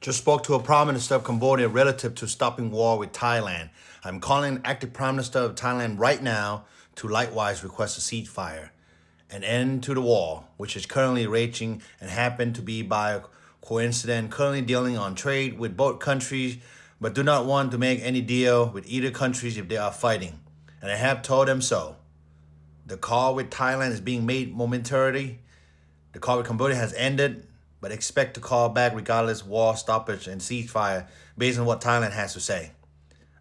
just spoke to a prime minister of Cambodia relative to stopping war with Thailand. I'm calling active prime minister of Thailand right now to likewise request a ceasefire, an end to the war, which is currently raging and happened to be by coincidence currently dealing on trade with both countries, but do not want to make any deal with either countries if they are fighting. And I have told them so. The call with Thailand is being made momentarily. The call with Cambodia has ended, but expect to call back regardless war stoppage and ceasefire based on what Thailand has to say.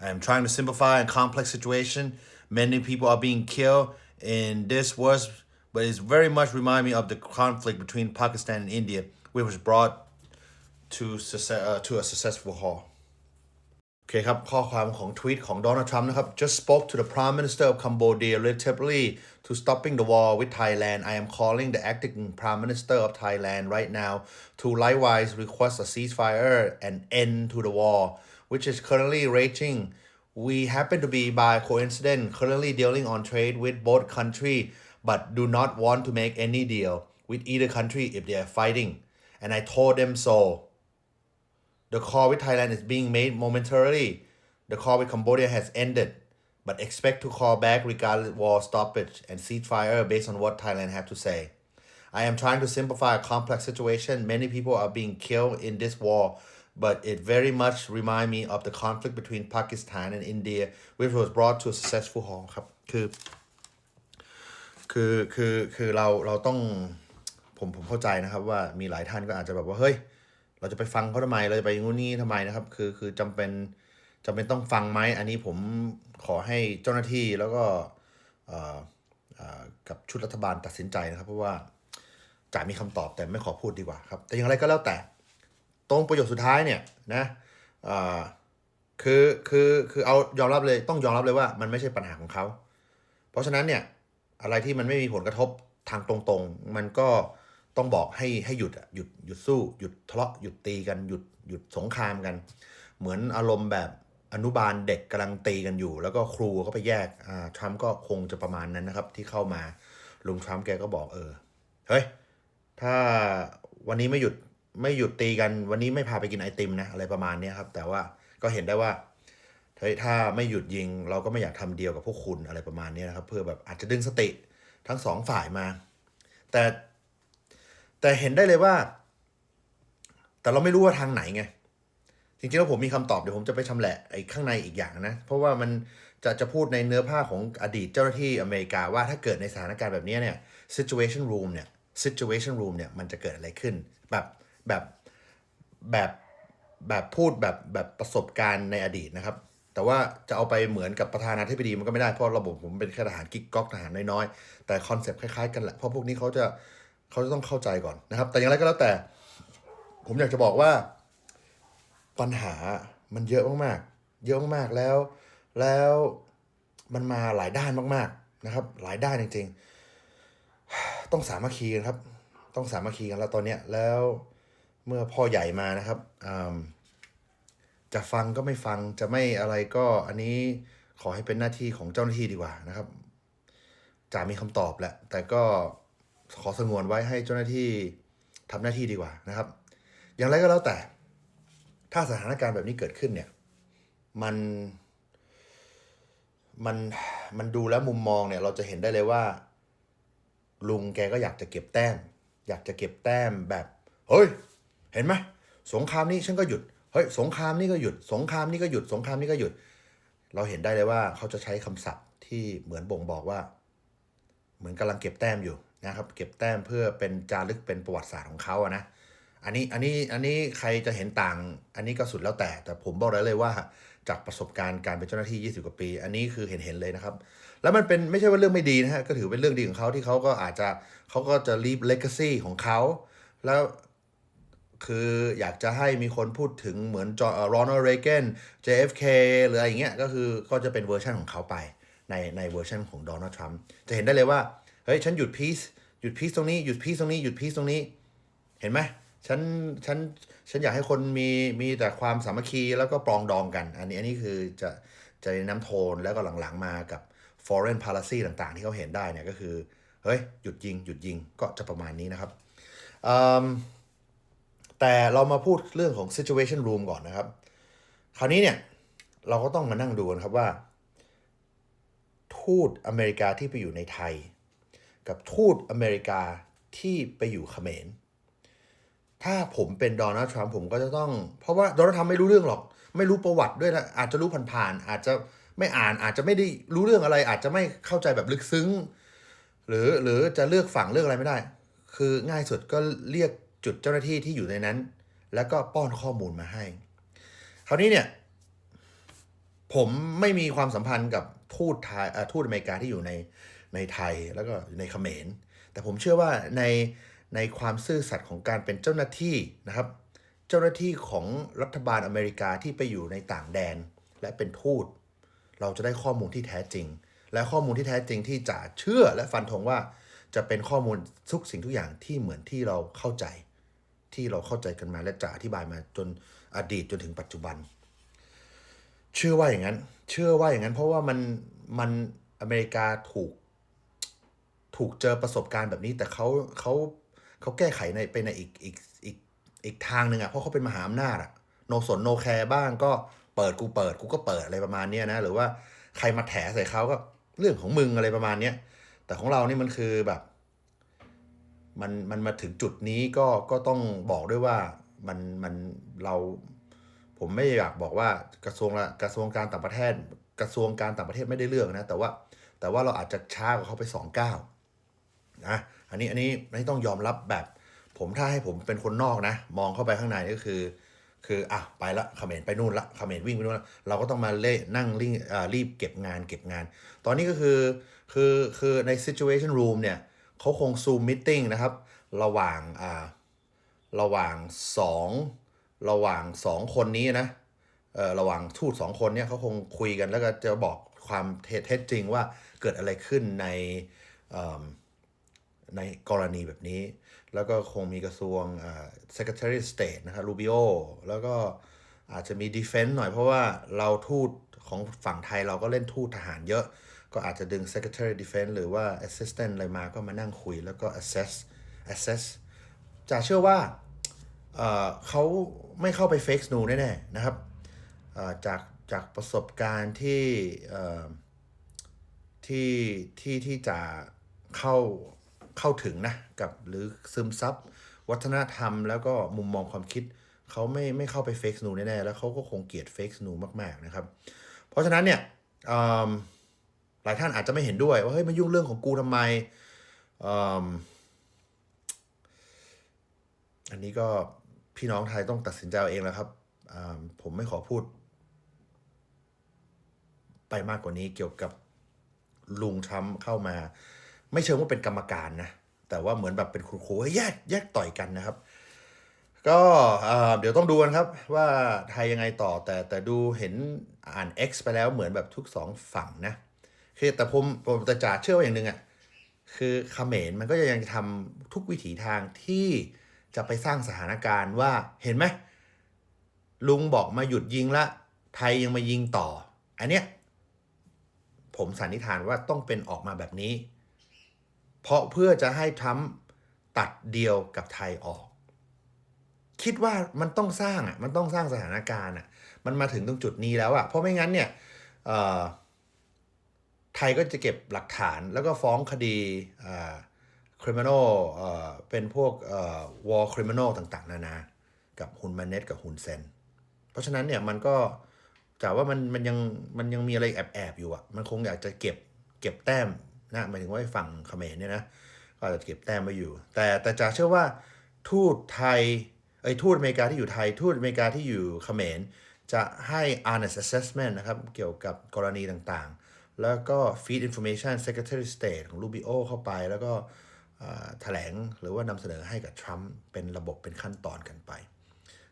I am trying to simplify a complex situation. Many people are being killed in this was but it's very much remind me of the conflict between Pakistan and India, which was brought to success, uh, to a successful halt. โอเคครับ ข้อความของทวีตของโดนัลด์ทรัมป์นะครับ just spoke to the prime minister of Cambodia relatively to stopping the war with Thailand I am calling the acting prime minister of Thailand right now to likewise request a ceasefire and end to the war which is currently raging we happen to be by coincidence currently dealing on trade with both country but do not want to make any deal with either country if they are fighting and I told them so the call with Thailand is being made momentarily. The call with Cambodia has ended, but expect to call back regardless war stoppage and ceasefire based on what Thailand have to say. I am trying to simplify a complex situation. Many people are being killed in this war, but it very much remind me of the conflict between Pakistan and India, which was brought to a successful halt ครับ คือ คือ คือ คือ เรา เราต้อง ผม ผมเข้าใจนะครับว่ามีหลายท่านก็อาจจะแบบว่า เฮ้ย เราจะไปฟังเขาทำไม เราจะไปงูนี่ทำไมนะครับ คือคือจำเป็นจำเป็นต้องฟังไหมอันนี้ผมขอให้เจ้าหน้าที่แล้วก็กับชุดรัฐบาลตัดสินใจนะครับ เพราะว่าจ่ามีคำตอบแต่ไม่ขอพูดดีกว่าครับ แต่อย่างไรก็แล้วแต่ ตรงประโยคสุดท้ายเนี่ยนะคือคือคือเอายอมรับเลยต้องยอมรับเลยว่ามันไม่ใช่ปัญหาของเขา เพราะฉะนั้นเนี่ยอะไรที่มันไม่มีผลกระทบทางตรงๆ มันก็ ต้องบอกให้ให้หยุดหยุดหยุดสู้หยุดทะเลาะหยุดตีกันหยุดหยุดสงครามกัน เหมือนอารมณ์แบบอนุบาลเด็กกำลังตีกันอยู่ แล้วก็ครูก็ไปแยกอ่าทรัมป์ก็คงจะประมาณนั้นนะครับ ที่เข้ามาลุงทรัมป์แกก็บอกเออเฮ้ยถ้าวันนี้ไม่หยุดไม่หยุดตีกันวันนี้ไม่พาไปกินไอติมนะอะไรประมาณนี้ครับ แต่ว่าก็เห็นได้ว่าเฮ้ยถ้าไม่หยุดยิงเราก็ไม่อยากทำเดียวกับพวกคุณอะไรประมาณนี้นะครับ เพื่อแบบอาจจะดึงสติทั้งสองฝ่ายมา แต่ แต่เห็นได้เลยว่า แต่เราไม่รู้ว่าทางไหนไงจริงๆแล้วผมมีคำตอบเดี๋ยวผมจะไปชำแหละไอ้ข้างในอีกอย่างนะ เพราะว่ามันจะจะพูดในเนื้อผ้าของอดีตเจ้าหน้าที่อเมริกาว่าถ้าเกิดในสถานการณ์แบบนี้เนี่ย situation room เนี่ย situation room เนี่ยมันจะเกิดอะไรขึ้น แบบแบบแบบแบบพูดแบบแบบประสบการณ์ในอดีตนะครับ แต่ว่าจะเอาไปเหมือนกับประธานาธิบดีมันก็ไม่ได้เพราะระบบผมเป็นแค่ทหารกิ๊กก๊อกทหารน้อยๆแต่คอนเซปต์คล้ายๆกันแหละเพราะพวกนี้เขาจะ เขาจะต้องเข้าใจก่อนนะครับ แต่อย่างไรก็แล้วแต่ ผมอยากจะบอกว่าปัญหามันเยอะมากๆ เยอะมากๆแล้ว แล้วมันมาหลายด้านมากๆนะครับ หลายด้านจริง ๆ ต้องสามัคคีกันครับ ต้องสามัคคีกันแล้วตอนเนี้ยแล้วเมื่อพ่อใหญ่มานะครับจะฟังก็ไม่ฟังจะไม่อะไรก็อันนี้ขอให้เป็นหน้าที่ของเจ้าหน้าที่ดีกว่านะครับจ่ามีคำตอบแหละแต่ก็ ขอสงวนไว้ให้เจ้าหน้าที่ทำหน้าที่ดีกว่านะครับ อย่างไรก็แล้วแต่ ถ้าสถานการณ์แบบนี้เกิดขึ้นเนี่ย มันมันมันดูแล้วมุมมองเนี่ย เราจะเห็นได้เลยว่า ลุงแกก็อยากจะเก็บแต้ม อยากจะเก็บแต้มแบบเฮ้ย เห็นไหมสงครามนี้ฉันก็หยุดเฮ้ยสงครามนี้ก็หยุด สงครามนี้ก็หยุด สงครามนี้ก็หยุด เราเห็นได้เลยว่าเขาจะใช้คำศัพท์ที่เหมือนบ่งบอกว่า เหมือนกำลังเก็บแต้มอยู่ นะครับเก็บแต้มเพื่อเป็นจารึกเป็นประวัติศาสตร์ของเขาอะนะอันนี้อันนี้อันนี้ใครจะเห็นต่าง อันนี้ก็สุดแล้วแต่ แต่ผมบอกได้เลยว่าจากประสบการณ์การเป็นเจ้าหน้าที่ 20 กว่าปี อันนี้คือเห็นเห็นเลยนะครับ แล้วมันเป็นไม่ใช่ว่าเรื่องไม่ดีนะฮะก็ถือเป็นเรื่องดีของเขาที่เขาก็อาจจะเขาก็จะรีบเลก a ซี่ของเขา แล้วคืออยากจะให้มีคนพูดถึงเหมือนจอห์นโรนัลเรเกน JFK หรืออะไรอย่างเงี้ยก็คือก็จะเป็นเวอร์ชันของเขาไปในในเวอร์ชันของโดนัลด์ทรัมป์จะเห็นได้เลยว่าเฮ้ยฉันหยุดพีซ ยุดพีซตรงนี้หยุดพีซตรงนี้หยุดพีซตรงนี้ เห็นไหมฉันฉันฉันอยากให้คนมีมีแต่ความสามัคคีแล้วก็ปรองดองกัน อันนี้อันนี้คือจะจะน้ำโทนแล้วก็หลังๆมากับ foreign policy ต่างๆ ที่เขาเห็นได้เนี่ยก็คือเฮ้ยหยุดยิงหยุดยิงก็จะประมาณนี้นะครับแแต่เรามาพูดเรื่องของ situation room ก่อนนะครับ คราวนี้เนี่ยเราก็ต้องมานั่งดูกันครับว่า ทูตอเมริกาที่ไปอยู่ในไทย กับทูตอเมริกาที่ไปอยู่เขมร ถ้าผมเป็นโดนัลด์ทรัมป์ผมก็จะต้อง เพราะว่าโดนัลด์ทรัมป์ไม่รู้เรื่องหรอก ไม่รู้ประวัติด้วยนะ อาจจะรู้ผ่านๆอาจจะไม่อ่านอาจจะไม่ได้รู้เรื่องอะไร อาจจะไม่เข้าใจแบบลึกซึ้ง หรือหรือจะเลือกฝั่งเลือกอะไรไม่ได้ คือง่ายสุดก็เรียกจุดเจ้าหน้าที่ที่อยู่ในนั้น แล้วก็ป้อนข้อมูลมาให้ คราวนี้เนี่ย ผมไม่มีความสัมพันธ์กับทูตไทยทูตอเมริกาที่อยู่ใน ในไทยแล้วก็ในเขมร แต่ผมเชื่อว่าในในความซื่อสัตย์ของการเป็นเจ้าหน้าที่นะครับ เจ้าหน้าที่ของรัฐบาลอเมริกาที่ไปอยู่ในต่างแดน และเป็นทูต เราจะได้ข้อมูลที่แท้จริง และข้อมูลที่แท้จริงที่จะเชื่อและฟันธงว่าจะเป็นข้อมูลทุกสิ่งทุกอย่างที่เหมือนที่เราเข้าใจ ที่เราเข้าใจกันมาและจะอธิบายมาจนอดีตจนถึงปัจจุบัน เชื่อว่าอย่างนั้น เชื่อว่าอย่างนั้น เพราะว่ามันมันอเมริกาถูก ถูกเจอประสบการณ์แบบนี้ แต่เขาเขาเขาแก้ไขในไปในอีกอีกอีกอีกทางหนึ่งอะเพราะเขาเป็นมหาอำนาจอะโนสนโนแคร์บ้างก็เปิดกูเปิดกูก็เปิดอะไรประมาณเนี้ยนะ หรือว่าใครมาแถใส่เขาก็เรื่องของมึงอะไรประมาณเนี้ยแต่ของเรานี่มันคือแบบ มันมันมาถึงจุดนี้ก็ก็ต้องบอกด้วยว่ามันมันเราผมไม่อยากบอกว่ากระทรวงละกระทรวงการต่างประเทศ กระทรวงการต่างประเทศไม่ได้เรื่องนะ แต่ว่าแต่ว่าเราอาจจะช้ากว่าเขาไปสองเก้า นะอันนี้อันนี้อันนี้ต้องยอมรับแบบ ผมถ้าให้ผมเป็นคนนอกนะ มองเข้าไปข้างในก็คือ คืออะไปละเขมรไปนู่นละเขมรวิ่งไปนู่นละเราก็ต้องมาเล่นั่งรีบรีบเก็บงานเก็บงาน ตอนนี้ก็คือคือคือใน situation room เนี่ยเขาคง zoom meeting นะครับ ระหว่างอ่าระหว่างสองระหว่างสองคนนี้นะเอ่อระหว่างทูตสองคนเนี่ยเขาคงคุยกันแล้วก็จะบอกความเท็จเท็จจริงว่าเกิดอะไรขึ้นในเอิ่ม ในกรณีแบบนี้ แล้วก็คงมีกระทรวงอ่อ Secretary of State นะครับรูบิโอแล้วก็อาจจะมี Defense หน่อยเพราะว่าเราทูตของฝั่งไทยเราก็เล่นทูตทหารเยอะ ก็อาจจะดึง Secretary of Defense หรือว่า Assistant อะไรมาก็มานั่งคุยแล้วก็ assess assess จะเชื่อว่าเขาไม่เข้าไปเฟก e นูแน่ๆนะครับจากจากประสบการณ์ที่ที่ที่ที่จะเข้า เข้าถึงนะกับหรือซึมซับวัฒนธรรมแล้วก็มุมมองความคิดเขาไม่ไม่เข้าไปเฟก e นูแน่ๆแล้วเขาก็คงเกลียดเฟก e นูมากๆนะครับ เพราะฉะนั้นเนี่ยหลายท่านอาจจะไม่เห็นด้วย ว่าเฮ้ยมายุ่งเรื่องของกูทำไมอันนี้ก็พี่น้องไทยต้องตัดสินใจเอาเองแล้วครับผมไม่ขอพูด ไปมากกว่านี้เกี่ยวกับลุงทรัมป์เข้ามา ไม่เชิงว่าเป็นกรรมการนะ แต่ว่าเหมือนแบบเป็นคุณครูแยกแยกต่อยกันนะครับ ก็เดี๋ยวต้องดูกันครับว่าไทยยังไงต่อแต่แต่ดูเห็นอ่าน X ไปแล้วเหมือนแบบทุกสองฝั่งนะคือแต่ผมผมแต่จ่าเชื่อว่าอย่างหนึ่งอะคือเขมรมันก็ยังทำทุกวิถีทางที่จะไปสร้างสถานการณ์ว่าเห็นไหมลุงบอกมาหยุดยิงละ ไทยยังมายิงต่อ อันเนี้ยผมสันนิษฐานว่าต้องเป็นออกมาแบบนี้ เพราะเพื่อจะให้ทรัมป์ตัดเดียวกับไทยออก คิดว่ามันต้องสร้างอะมันต้องสร้างสถานการณ์อะมันมาถึงตรงจุดนี้แล้วอะเพราะไม่งั้นเนี่ยไทยก็จะเก็บหลักฐานแล้วก็ฟ้องคดีอ่า criminal เอ่อเป็นพวกเอ่อ war criminal ต่างๆ นานา กับฮุนมาเน็ตกับฮุนเซน เพราะฉะนั้นเนี่ยมันก็จากว่ามันมันยังมันยังมีอะไรแอบๆอยู่อะ มันคงอยากจะเก็บเก็บแต้ม นะหมายถึงว่าไอ้ฝั่งเขมรเนี่ยนะก็จะเก็บแต้มไว้อยู่ แต่แต่จะเชื่อว่าทูตไทยไอ้ทูตอเมริกาที่อยู่ไทย ทูตอเมริกาที่อยู่เขมรจะให้ honest assessment นะครับ เกี่ยวกับกรณีต่างๆ แล้วก็ feed information secretary state ของ Rubio เข้าไป แล้วก็แถลงหรือว่านำเสนอให้กับทรัมป์เป็นระบบเป็นขั้นตอนกันไป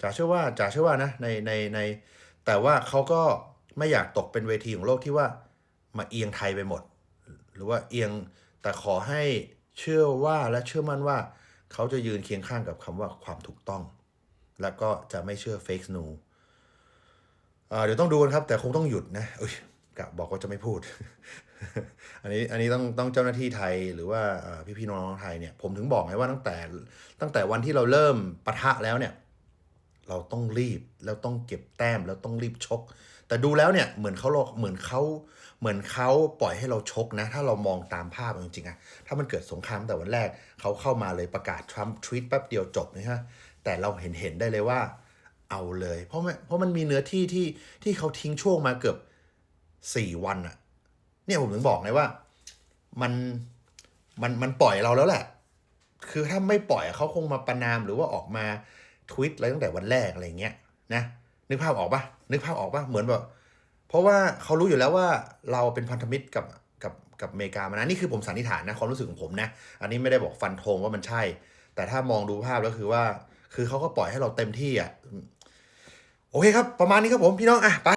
จ๋าเชื่อว่าจ๋าเชื่อว่านะในในในแต่ว่าเขาก็ไม่อยากตกเป็นเวทีของโลกที่ว่ามาเอียงไทยไปหมด หรือว่าเอียงแต่ขอให้เชื่อว่าและเชื่อมั่นว่า เขาจะยืนเคียงข้างกับคำว่าความถูกต้อง แล้วก็จะไม่เชื่อเฟก e นูเดี๋ยวต้องดูกันครับ แต่คงต้องหยุดนะเอ้ยกะบอกว่าจะไม่พูด อันนี้อันนี้ต้องต้องเจ้าหน้าที่ไทยหรือว่าพี่พี่น้องไทยเนี่ย ผมถึงบอกไงว่าตั้งแต่ตั้งแต่วันที่เราเริ่มปะทะแล้วเนี่ย เราต้องรีบแล้วต้องเก็บแต้มแล้วต้องรีบชก แต่ดูแล้วเนี่ยเหมือนเขาเหมือนเขาเหมือนเขาปล่อยให้เราชกนะ ถ้าเรามองตามภาพจริงๆอะถ้ามันเกิดสงครามแต่วันแรกเขาเข้ามาเลยประกาศทรัมป์ทวีตแป๊บเดียวจบนะฮะแต่เราเห็นเห็นได้เลยว่า เอาเลย เพราะมเพราะมันมีเนื้อที่ที่ที่เขาทิ้งช่วงมาเกือบสี่วันอะเนี่ยผมถึงบอกไงว่ามันมันมันปล่อยเราแล้วแหละ คือถ้าไม่ปล่อยเขาคงมาประนามหรือว่าออกมาทวิตอะไรตั้งแต่วันแรกอะไรเงี้ยนะ นึกภาพออกปะนึกภาพออกปะเหมือนแบบเพราะว่าเขารู้อยู่แล้วว่าเราเป็นพันธมิตรกับกับกับอเมริกามานะนี่คือผมสันนิษฐานนะความรู้สึกของผมนะ อันนี้ไม่ได้บอกฟันธงว่ามันใช่ แต่ถ้ามองดูภาพแล้วคือว่า คือเขาก็ปล่อยให้เราเต็มที่อะโอเคครับ ประมาณนี้ครับผมพี่น้องอะไป